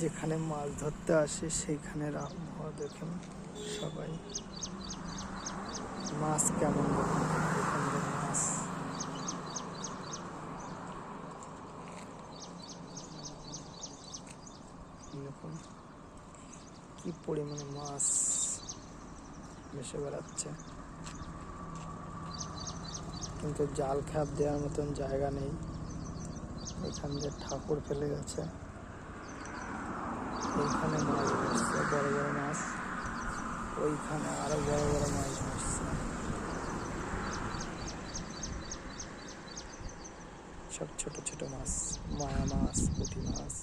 যেখানে মাছ ধরতে আসে সেইখানের আবহাওয়া দেখেন সবাই। মাছ কেমন মাছ। কি পরিমাণে মাছ ভেসে বেড়াচ্ছে। কিন্তু জাল খাপ দেওয়ার মতন জায়গা নেই। এখান দিয়ে ঠাকুর ফেলে গেছে। এইখানে মাছ ধরছে বড় বড় মাছ। ওইখানে আরও বড় বড় মাছ ধরছে সব ছোট ছোট মাছ, মায়া মাছ, পুঁটি মাছ।